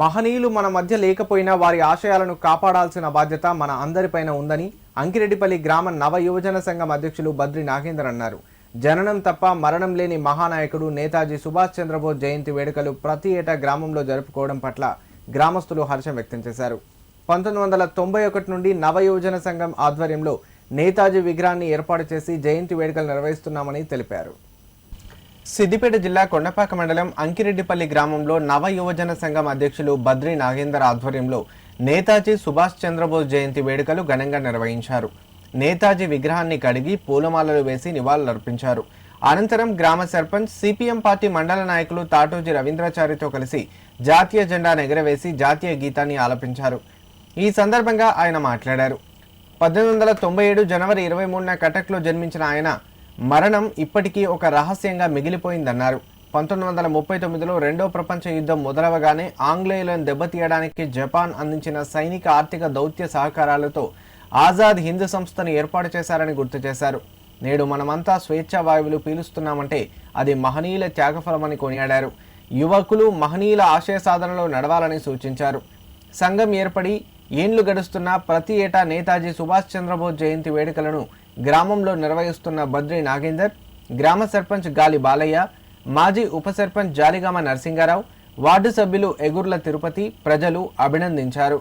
మహనీయులు మన మధ్య లేకపోయినా వారి ఆశయాలను కాపాడాల్సిన బాధ్యత మన అందరిపైన ఉందని అంకిరెడ్డిపల్లి గ్రామ నవ యువజన సంఘం అధ్యక్షులు బద్రి నాగేందర్ అన్నారు. జననం తప్ప మరణం లేని మహానాయకుడు నేతాజీ సుభాష్ చంద్రబోస్ జయంతి వేడుకలు ప్రతి ఏటా గ్రామంలో జరుపుకోవడం పట్ల గ్రామస్తులు హర్షం వ్యక్తం చేశారు. పంతొమ్మిది వందల తొంభై ఒకటి నుండి నవ యువజన సంఘం ఆధ్వర్యంలో నేతాజీ విగ్రహాన్ని ఏర్పాటు చేసి జయంతి వేడుకలు నిర్వహిస్తున్నామని తెలిపారు. సిద్దిపేట జిల్లా కొండపాక మండలం అంకిరెడ్డిపల్లి గ్రామంలో నవ యువజన సంఘం అధ్యక్షులు బద్రి నాగేందర్ ఆధ్వర్యంలో నేతాజీ సుభాష్ చంద్రబోస్ జయంతి వేడుకలు ఘనంగా నిర్వహించారు. నేతాజీ విగ్రహాన్ని కడిగి పూలమాలలు వేసి నివాళులర్పించారు. అనంతరం గ్రామ సర్పంచ్ సిపిఎం పార్టీ మండల నాయకులు తాటోజీ రవీంద్రాచారితో కలిసి జాతీయ జెండాను ఎగరవేసి జాతీయ గీతాన్ని ఆలపించారు. ఈ సందర్భంగా ఆయన మాట్లాడారు. పద్దెనిమిది వందల తొంభై ఏడు జనవరి ఇరవై మూడున కటక్లో జన్మించిన ఆయన మరణం ఇప్పటికీ ఒక రహస్యంగా మిగిలిపోయిందన్నారు. పంతొమ్మిది వందల ముప్పై తొమ్మిదిలో రెండో ప్రపంచ యుద్ధం మొదలవగానే ఆంగ్లేయులను దెబ్బతీయడానికి జపాన్ అందించిన సైనిక ఆర్థిక దౌత్య సహకారాలతో ఆజాద్ హింద్ సంస్థను ఏర్పాటు చేశారని గుర్తు చేశారు. నేడు మనమంతా స్వేచ్ఛా వాయువులు పీలుస్తున్నామంటే అది మహనీయుల త్యాగఫలమని కొనియాడారు. యువకులు మహనీయుల ఆశయ సాధనలో నడవాలని సూచించారు. సంఘం ఏర్పడి ఏండ్లు గడుస్తున్న ప్రతి ఏటా నేతాజీ సుభాష్ చంద్రబోస్ జయంతి వేడుకలను గ్రామంలో నిర్వహిస్తున్న బద్రి నాగేందర్ గ్రామ సర్పంచ్ గాలి బాలయ్య మాజీ ఉప సర్పంచ్ జాలిగామ నరసింగారావు వార్డు సభ్యులు ఎగుర్ల తిరుపతి ప్రజలు అభినందించారు.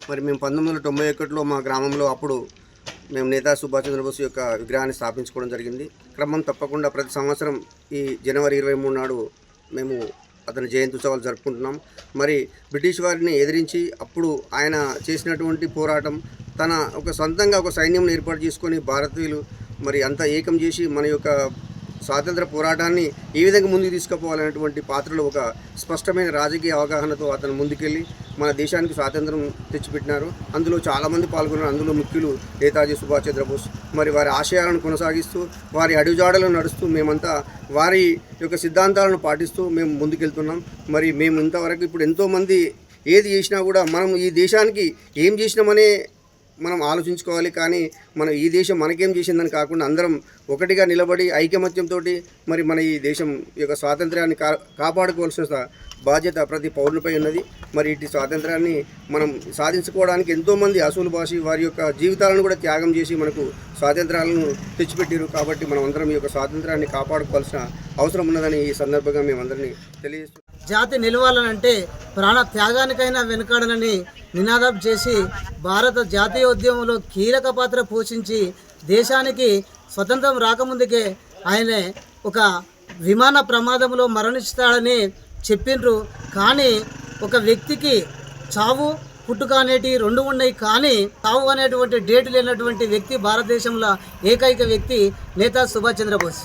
మరి మేము పంతొమ్మిది వందల తొంభై ఒకటిలో మా గ్రామంలో అప్పుడు మేము నేతా సుభాష్ చంద్రబోస్ యొక్క విగ్రహాన్ని స్థాపించుకోవడం జరిగింది. క్రమం తప్పకుండా ప్రతి సంవత్సరం ఈ జనవరి ఇరవై మూడు నాడు మేము అతని జయంతి ఉత్సవాలు జరుపుకుంటున్నాం. మరి బ్రిటిష్ వారిని ఎదిరించి అప్పుడు ఆయన చేసినటువంటి పోరాటం తన ఒక సొంతంగా ఒక సైన్యం ఏర్పాటు చేసుకొని భారతీయులు మరి అంతా ఏకం చేసి మన యొక్క స్వాతంత్ర పోరాటాన్ని ఏ విధంగా ముందుకు తీసుకుపోవాలనేటువంటి పాత్రలో ఒక స్పష్టమైన రాజకీయ అవగాహనతో అతను ముందుకెళ్ళి మన దేశానికి స్వాతంత్రం తెచ్చిపెట్టినారు. అందులో చాలామంది పాల్గొన్నారు. అందులో ముఖ్యులు నేతాజీ సుభాష్ చంద్రబోస్. మరి వారి ఆశయాలను కొనసాగిస్తూ వారి అడుగుజాడలను నడుస్తూ మేమంతా వారి యొక్క సిద్ధాంతాలను పాటిస్తూ మేము ముందుకెళ్తున్నాం. మరి మేము ఇంతవరకు ఇప్పుడు ఎంతోమంది ఏది చేసినా కూడా మనం ఈ దేశానికి ఏం చేసినామనే మనం ఆలోచించుకోవాలి కానీ మనం ఈ దేశం మనకేం చేసిందని కాకుండా అందరం ఒకటిగా నిలబడి ఐకమత్యంతో మరి మన ఈ దేశం యొక్క స్వాతంత్ర్యాన్ని కా కాపాడుకోవాల్సిన బాధ్యత ప్రతి పౌరునిపై ఉన్నది. మరి ఇటు స్వాతంత్రాన్ని మనం సాధించుకోవడానికి ఎంతోమంది అసూలు భాషి వారి యొక్క జీవితాలను కూడా త్యాగం చేసి మనకు స్వాతంత్రాలను తెచ్చిపెట్టారు కాబట్టి మనం అందరం ఈ యొక్క స్వాతంత్రాన్ని కాపాడుకోవాల్సిన అవసరం ఉన్నదని ఈ సందర్భంగా మేమందరినీ తెలియజేస్తున్నాం జాతి నిలవాలనంటే ప్రాణ త్యాగానికైనా వెనుకాడనని నినాదం చేసి భారత జాతీయ ఉద్యమంలో కీలక పాత్ర పోషించి దేశానికి స్వతంత్రం రాకముందుకే ఆయన ఒక విమాన ప్రమాదంలో మరణిస్తాడని చెప్పిండ్రు. కానీ ఒక వ్యక్తికి చావు పుట్టుక అనేటివి రెండు ఉన్నాయి. కానీ చావు అనేటువంటి డేట్ లేనటువంటి వ్యక్తి భారతదేశంలో ఏకైక వ్యక్తి నేతా సుభాష్ చంద్రబోస్.